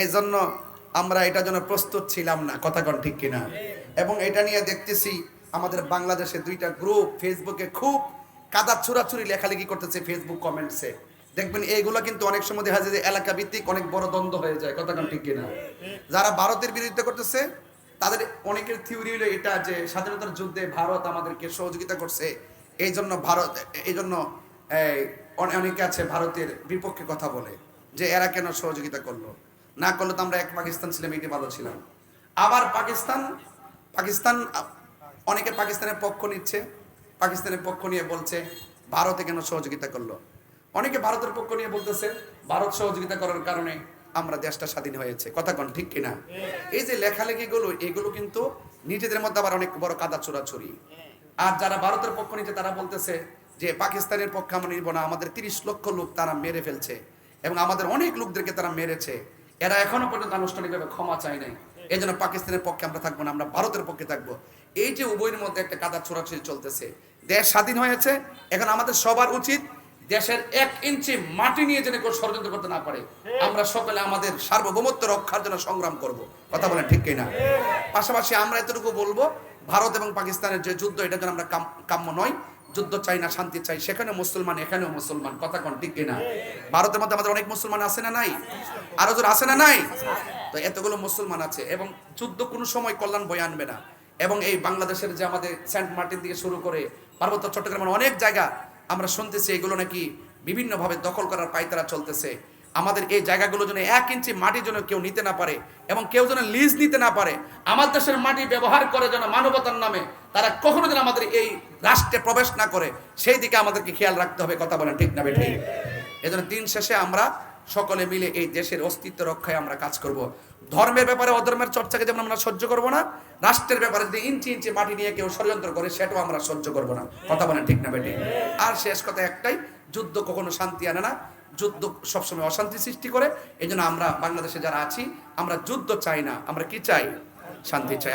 এই জন্য আমরা এটার জন্য প্রস্তুত ছিলাম না। কথা কন ঠিক কিনা? এবং এটা নিয়ে দেখতেছি আমাদের বাংলাদেশে দুইটা গ্রুপ ফেসবুকে খুব কাদা ছুরাছুরি লেখালেখি করতেছে ফেসবুক কমেন্টসে দেখবেন এইগুলো কিন্তু অনেক সময় দেখা যায় যে এলাকা ভিত্তিক অনেক বড় দ্বন্দ্ব হয়ে যায়। কথা কন ঠিক কিনা? যারা ভারতের বিরোধিতা করতেছে, তাদের অনেকের থিওরি হলো এটা যে স্বাধীনতার যুদ্ধে ভারত আমাদেরকে সহযোগিতা করছে। এই জন্য ভারত এই জন্য অনেকে আছে ভারতের বিপক্ষে কথা বলে যে এরা কেন সহযোগিতা করল? না করলে তো আমরা এক পাকিস্তান ছিলাম এটি ভালো ছিলাম। আবার পাকিস্তান পাকিস্তান, অনেকে পাকিস্তানের পক্ষ নিচ্ছে, পাকিস্তানের পক্ষ নিয়ে বলছে, ভারতে কেন সহযোগিতা করল? অনেকে ভারতের পক্ষ নিয়ে বলতেছে, ভারত সহযোগিতা করার কারণে আমরা দেশটা স্বাধীন হয়েছে। কথা কোন, ঠিক কিনা? এই যে লেখালেখিগুলো, এগুলো কিন্তু নিজেদের মধ্যে আবার অনেক বড় কাদা চোরাচুরি আর যারা ভারতের পক্ষ নিচ্ছে, তারা বলতেছে যে, পাকিস্তানের পক্ষে আমরা নিব না, আমাদের তিরিশ লক্ষ লোক তারা মেরে ফেলছে এবং আমাদের অনেক লোকদেরকে তারা মেরেছে। এরা এখনও পর্যন্ত আনুষ্ঠানিকভাবে ক্ষমা চায় নাই। এই জন্য পাকিস্তানের পক্ষে আমরা থাকব না, আমরা ভারতের পক্ষে থাকব। এই যে উভয়ের মধ্যে একটা কাদা ছোড়াছড়ি চলতেছে, দেশ স্বাধীন হয়েছে, এখন আমাদের সবার উচিত দেশের এক ইঞ্চি মাটি নিয়ে যেন কেউ ষড়যন্ত্র করতে না পারে। আমরা সকলে আমাদের সার্বভৌমত্ব রক্ষার জন্য সংগ্রাম করব। কথা বলেন ঠিক কিনা? পাশাপাশি আমরা এতটুকু বলব, ভারত এবং পাকিস্তানের যে যুদ্ধ এটা যেন আমরা কাম্য নয় যুদ্ধ চাই না, শান্তি চাই, সেখানে মুসলমান, এখানেও মুসলমান, কথা কোন, ঠিক কিনা? ভারতের মধ্যে আমাদের অনেক মুসলমান আছে না নাই? আরও জোর আছে না নাই? তো এতগুলো মুসলমান আছে এবং যুদ্ধ কোনো সময় কল্যাণ বয়ে আনবে না। এবং এই বাংলাদেশের যে আমাদের সেন্ট মার্টিন থেকে শুরু করে পার্বত্য চট্টগ্রামের অনেক জায়গা আমরা শুনতেছি, এগুলো নাকি বিভিন্নভাবে দখল করার পাইতারা চলতেছে। আমাদের এই জায়গাগুলো যেন এক ইঞ্চি মাটি যেন কেউ নিতে না পারে এবং কেউ যেন লিজ নিতে না পারে আমার দেশের মাটি ব্যবহার করে যেন মানবতার নামে তারা কখনো যেন আমাদের এই রাষ্ট্রে প্রবেশ না করে সেই দিকে আমাদেরকে খেয়াল রাখতে হবে কথা বলেন ঠিক না বেঠিক এজন্য দিন শেষে আমরা সকলে মিলে এই দেশের অস্তিত্ব রক্ষায় আমরা কাজ করব। ধর্মের ব্যাপারে অধর্মের চর্চাকে যেমন আমরা সহ্য করব না রাষ্ট্রের ব্যাপারে যদি ইঞ্চি ইঞ্চি মাটি নিয়ে কেউ ষড়যন্ত্র করে সেটাও আমরা সহ্য করব না কথা বলেন ঠিক না বেটি আর শেষ কথা একটাই যুদ্ধ কখনো শান্তি আনে না যুদ্ধ সবসময় অশান্তি সৃষ্টি করে। এই আমরা বাংলাদেশে যারা আছি, আমরা যুদ্ধ চাই না। আমরা কি চাই? শান্তি চাই।